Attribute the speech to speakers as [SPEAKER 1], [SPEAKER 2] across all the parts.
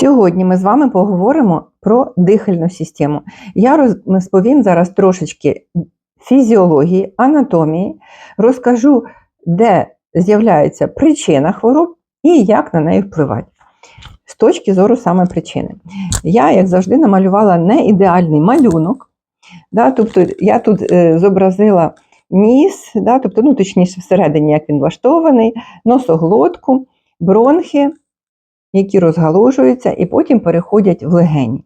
[SPEAKER 1] Сьогодні ми з вами поговоримо про дихальну систему. Я розповім зараз трошечки фізіології, анатомії, розкажу, де з'являється причина хвороб і як на неї впливати. З точки зору саме причини. Я, як завжди, намалювала не ідеальний малюнок. Да, тобто я тут е, зобразила ніс, да, тобто, ну, точніше, всередині, як він влаштований, носоглотку, бронхи які розгалужуються і потім переходять в легені.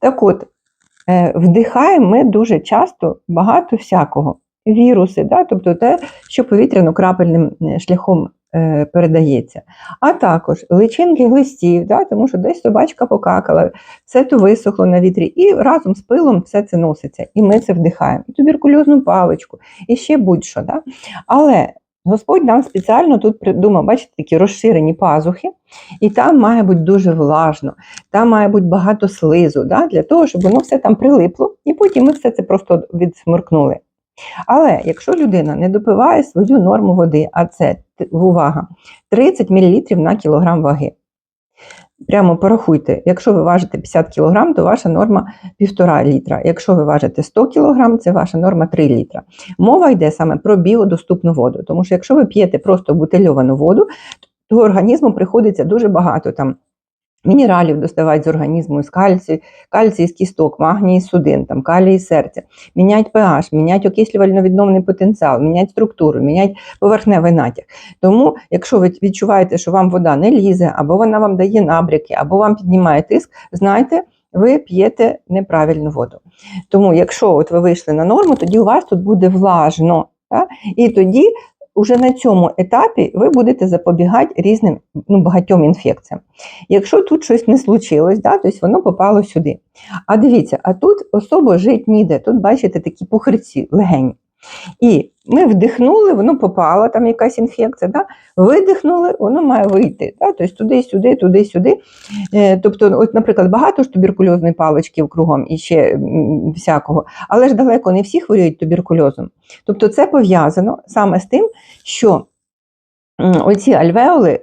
[SPEAKER 1] Так от, е, вдихаємо ми дуже часто багато всякого. Віруси, да? тобто те, що повітряно-крапельним е, шляхом е, передається. А також личинки глистів, да? тому що десь собачка покакала, все то висохло на вітрі, і разом з пилом все це носиться. І ми це вдихаємо. І туберкульозну паличку, і ще будь-що. Да? Але Господь нам спеціально тут придумав, бачите, такі розширені пазухи, і там має бути дуже влажно, там має бути багато слизу, да, для того, щоб воно все там прилипло, і потім ми все це просто відсморкнули. Але якщо людина не допиває свою норму води, а це увага, 30 мл на кілограм ваги, Прямо порахуйте, якщо ви важите 50 кг, то ваша норма 1,5 літра. Якщо ви важите 100 кг, це ваша норма 3 літра. Мова йде саме про біодоступну воду. Тому що якщо ви п'єте просто бутильовану воду, то організму приходиться дуже багато там Мінералів доставати з організму, з кальцію, кальцій з кісток, магній з судин, там, калій з серця, міняти pH, міняти окислювально-відновний потенціал, міняти структуру, міняти поверхневий натяг. Тому, якщо ви відчуваєте, що вам вода не лізе, або вона вам дає набряки, або вам піднімає тиск, знайте, ви п'єте неправильну воду. Тому, якщо от ви вийшли на норму, тоді у вас тут буде влажно. Так? І тоді уже на цьому етапі ви будете запобігати різним ну, багатьом інфекціям. Якщо тут щось не случилось, да, тобто воно попало сюди. А дивіться, а тут особа жить ніде. Тут, бачите, такі пухирці легені. І ми вдихнули, воно попало, там якась інфекція, да? видихнули, воно має вийти. Да? Тобто туди-сюди, туди-сюди. Е, тобто, от, наприклад, багато ж туберкульозної палички кругом і ще всякого, але ж далеко не всі хворіють туберкульозом. Тобто це пов'язано саме з тим, що оці альвеоли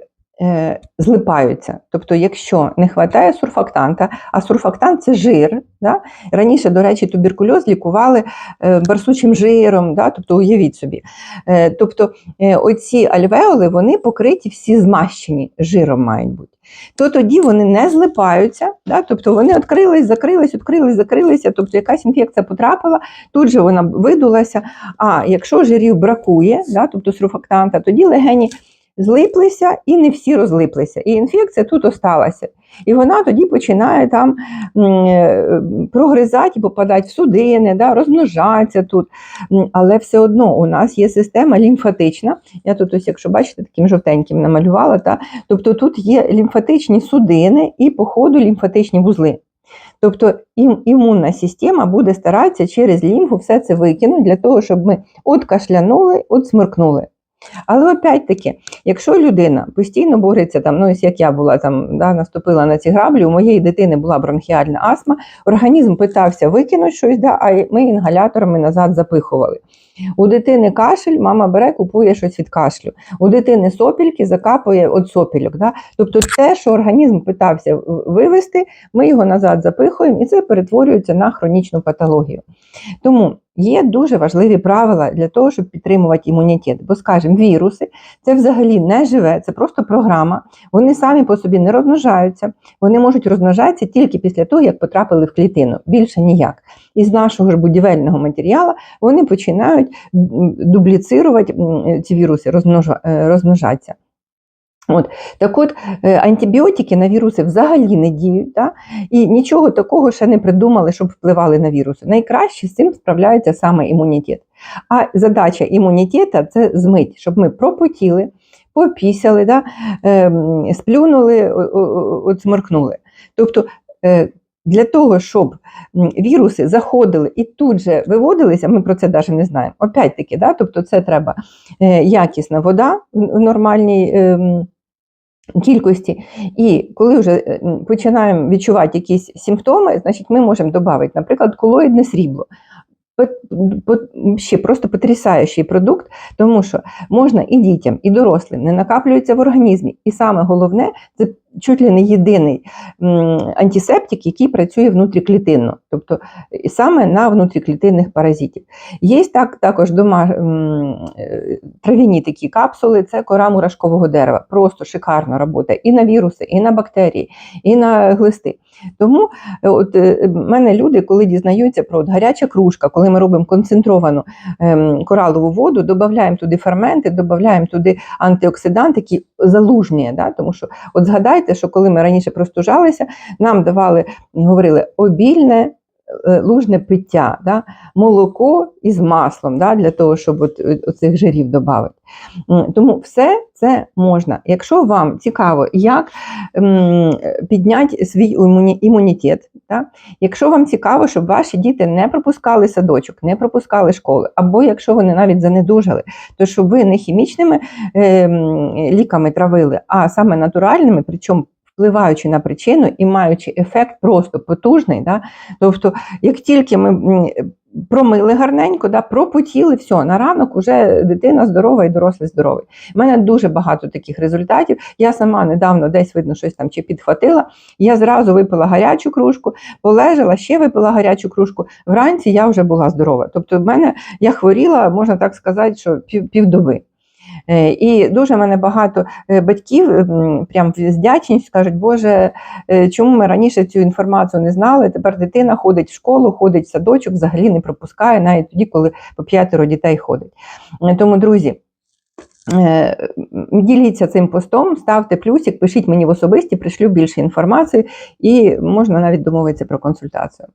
[SPEAKER 1] злипаються. Тобто, якщо не вистачає сурфактанта, а сурфактант це жир. Да? Раніше, до речі, туберкульоз лікували е, барсучим жиром, да? тобто уявіть собі. Е, тобто е, оці альвеоли вони покриті всі змащені жиром мають бути. То тоді вони не злипаються, да? тобто вони відкрились, закрились, відкрились, закрилися, тобто якась інфекція потрапила, тут же вона видулася. А якщо жирів бракує, да? тобто сурфактанта, тоді легені злиплися і не всі розлиплися. І інфекція тут осталася. І вона тоді починає там е, прогризати попадати в судини, да, розмножатися тут. Але все одно у нас є система лімфатична. Я тут, ось, якщо бачите, таким жовтеньким намалювала. Та, тобто тут є лімфатичні судини і, по ходу, лімфатичні вузли. Тобто імунна система буде старатися через лімфу все це викинути для того, щоб ми от кашлянули, от смиркнули. Але опять-таки, якщо людина постійно бореться, там, ну, як я була там, да, наступила на ці граблі, у моєї дитини була бронхіальна астма, організм питався викинути щось, да, а ми інгаляторами назад запихували. У дитини кашель, мама бере, купує щось від кашлю. У дитини сопільки закапує від сопільок. Да? Тобто те, що організм питався вивести, ми його назад запихуємо, і це перетворюється на хронічну патологію. Тому Є дуже важливі правила для того, щоб підтримувати імунітет. Бо, скажімо, віруси це взагалі не живе, це просто програма. Вони самі по собі не розмножаються, вони можуть розмножатися тільки після того, як потрапили в клітину, більше ніяк. І з нашого ж будівельного матеріалу вони починають дубліцирувати ці віруси, е, розмножатися. От. Так от е, антибіотики на віруси взагалі не діють, да? і нічого такого ще не придумали, щоб впливали на віруси. Найкраще з цим справляється саме імунітет. А задача імунітету це змить, щоб ми пропотіли, попісяли, да? Ем, сплюнули, от сморкнули. Тобто е, для того, щоб віруси заходили і тут же виводилися, ми про це навіть не знаємо. Опять-таки, да? тобто це треба е, якісна вода в нормальній. Кількості. І коли вже е, починаємо відчувати якісь симптоми, значить ми можемо додати, наприклад, колоїдне срібло. Ще просто потрясаючий продукт, тому що можна і дітям, і дорослим не накаплюється в організмі. І саме головне це чуть ли не єдиний антисептик, який працює внутріклітинно, тобто саме на внутріклітинних паразитів. Є так, також дома, е, трав'яні такі капсули, це кора мурашкового дерева. Просто шикарно робота і на віруси, і на бактерії, і на глисти. Тому е, от е, мене люди, коли дізнаються про от гаряча кружка, коли ми робимо концентровану ем, коралову воду, додаємо туди ферменти, додаємо туди антиоксиданти, які залужні. Да? Тому що от згадайте, що коли ми раніше простужалися, нам давали, говорили обільне. Е, Лужне пиття, да? молоко із маслом да? для того, щоб от, е, оцих жирів додати. Тому все це можна. Якщо вам цікаво, як підняти свій імунітет, да? якщо вам цікаво, щоб ваші діти не пропускали садочок, не пропускали школи, або якщо вони навіть занедужали, то щоб ви не хімічними е, ліками травили, а саме натуральними, причому впливаючи на причину і маючи ефект просто потужний. Да? Тобто, як тільки ми промили гарненько, да, пропотіли, все, на ранок уже дитина здорова і дорослий здоровий. У мене дуже багато таких результатів. Я сама недавно десь видно щось там чи підхватила. Я зразу випила гарячу кружку, полежала, ще випила гарячу кружку. Вранці я вже була здорова. Тобто, в мене я хворіла, можна так сказати, що пів, півдоби. Е, І дуже в мене багато е, батьків прям з вдячністю кажуть, Боже, е, чому ми раніше цю інформацію не знали? Тепер дитина ходить в школу, ходить в садочок, взагалі не пропускає, навіть тоді, коли по п'ятеро дітей ходить. Е, Тому, друзі. е, Діліться цим постом, ставте плюсик, пишіть мені в особисті, пришлю більше інформації і можна навіть домовитися про консультацію.